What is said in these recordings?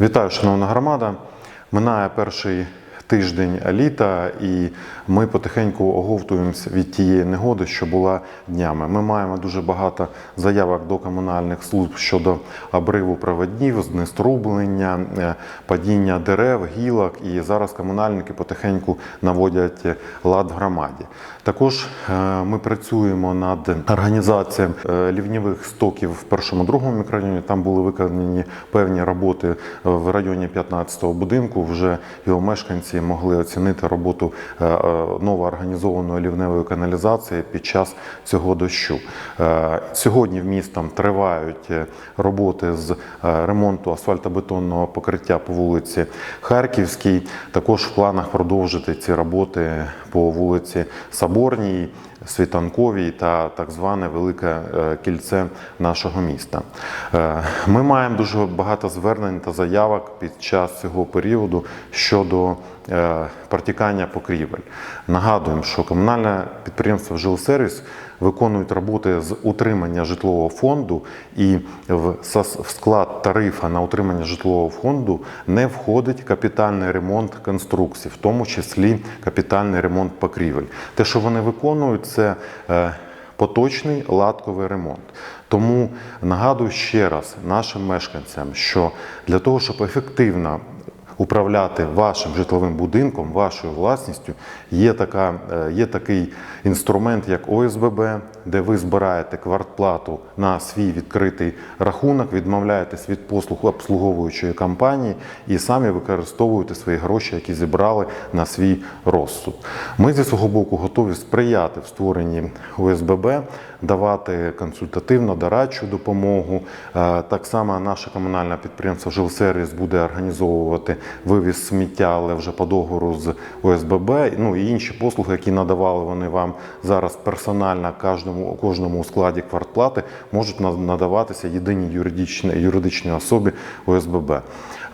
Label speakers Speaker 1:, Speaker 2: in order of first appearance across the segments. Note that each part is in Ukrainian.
Speaker 1: Вітаю, шановна громада. Минає перший тиждень літа, і ми потихеньку оговтуємося від тієї негоди, що була днями. Ми маємо дуже багато заявок до комунальних служб щодо обриву проводнів, знеструблення, е, падіння дерев, гілок. І зараз комунальники потихеньку наводять лад в громаді. Також е, ми працюємо над організацією е, стоків в першому другому мікрорайоні. Там були виконані певні роботи в районі 15-го будинку. Вже його мешканці могли оцінити роботу е, е, новоорганізованої лівневої каналізації під час цього дощу. Е, Сьогодні в містом тривають роботи з ремонту асфальтобетонного покриття по вулиці Харківській. Також в планах продовжити ці роботи по вулиці Соборній. Світанковій та так зване велике е, кільце нашого міста. Е, Ми маємо дуже багато звернень та заявок під час цього періоду щодо е, протікання покрівель. Нагадуємо, що комунальне підприємство Жилсервіс виконують роботи з утримання житлового фонду, і в склад тарифа на утримання житлового фонду не входить капітальний ремонт конструкцій, в тому числі капітальний ремонт покрівель. Те, що вони виконують, це е, поточний латковий ремонт. Тому нагадую ще раз нашим мешканцям, що для того, щоб ефективно управляти вашим житловим будинком, вашою власністю, є, така, е, є такий інструмент, як ОСББ, де ви збираєте квартплату на свій відкритий рахунок, відмовляєтесь від послуг обслуговуючої компанії і самі використовуєте свої гроші, які зібрали на свій розсуд. Ми зі свого боку готові сприяти в створенні ОСББ, давати консультативно дорадчу допомогу. Е, Так само наше комунальне підприємство Жилсервіс буде організовувати вивіз сміття, але вже по договору з ОСББ. Ну і інші послуги, які надавали вони вам зараз персонально кожному кожному складі квартплати, можуть надаватися єдиній юридичній юридичній особі ОСББ.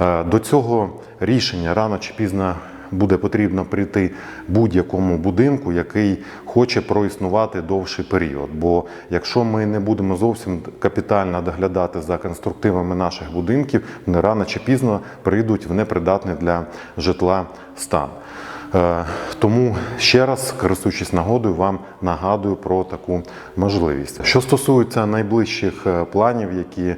Speaker 1: Е, До цього рішення рано чи пізно буде потрібно прийти будь-якому будинку, який хоче проіснувати довший період. Бо якщо ми не будемо зовсім капітально доглядати за конструктивами наших будинків, вони рано чи пізно прийдуть в непридатний для житла стан. Е, Тому ще раз, користуючись нагодою, вам нагадую про таку можливість. Що стосується найближчих е, планів, які е,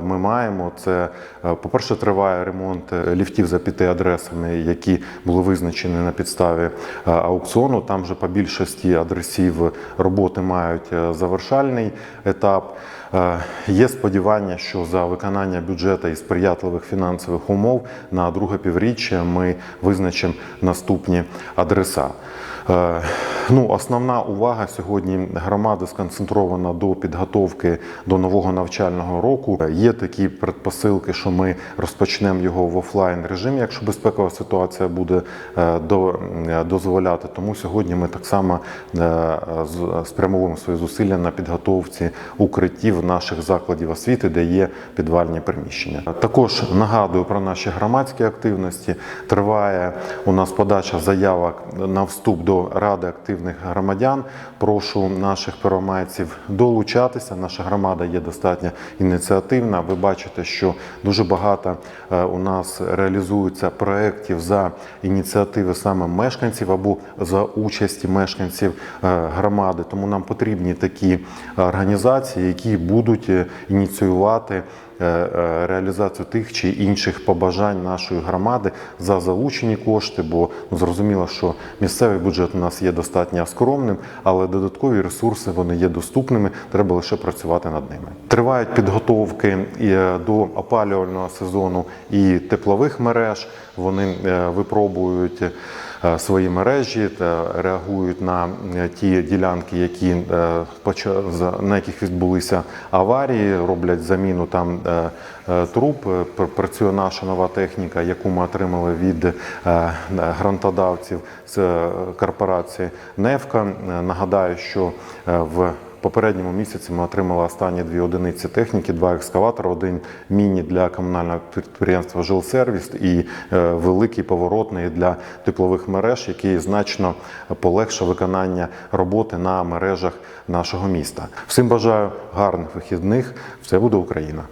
Speaker 1: ми маємо, це, по-перше, триває ремонт ліфтів за п'яти адресами, які були визначені на підставі аукціону. Там вже по більшості адресів роботи мають завершальний етап. Е, Є сподівання, що за виконання бюджету і сприятливих фінансових умов на друге півріччя ми визначимо наступні адреса. Е, Ну, основна увага сьогодні громади сконцентрована до підготовки до нового навчального року. Є такі предпосилки, що ми розпочнемо його в офлайн режимі, якщо безпекова ситуація буде е, е, дозволяти. Тому сьогодні ми так само спрямовуємо свої зусилля на підготовці укриттів наших закладів освіти, де є підвальні приміщення. Також нагадую про наші громадські активності. Триває у нас подача заявок на вступ до Ради активних громадян. Прошу наших первомайців долучатися. Наша громада є достатньо ініціативна. Ви бачите, що дуже багато е, у нас реалізується проєктів за ініціативи саме мешканців або за участі мешканців е, громади. Тому нам потрібні такі організації, які будуть е, ініціювати реалізацію тих чи інших побажань нашої громади за залучені кошти, бо ну, зрозуміло, що місцевий бюджет у нас є достатньо скромним, але додаткові ресурси вони є доступними. Треба лише працювати над ними. Тривають підготовки е, до опалювального сезону і теплових мереж. Вони е, випробують. Е, Свої мережі та реагують на е, ті ділянки, які е, на яких відбулися аварії, роблять заміну там труб. Працює наша нова техніка, яку ми отримали від грантодавців з корпорації Невка. Нагадаю, що в попередньому місяці ми отримали останні дві одиниці техніки, два екскаватори, один міні для комунального підприємства Жилсервіс і е, великий поворотний для теплових мереж, який значно полегшив виконання роботи на мережах нашого міста. Всім бажаю гарних вихідних. Все буде Україна!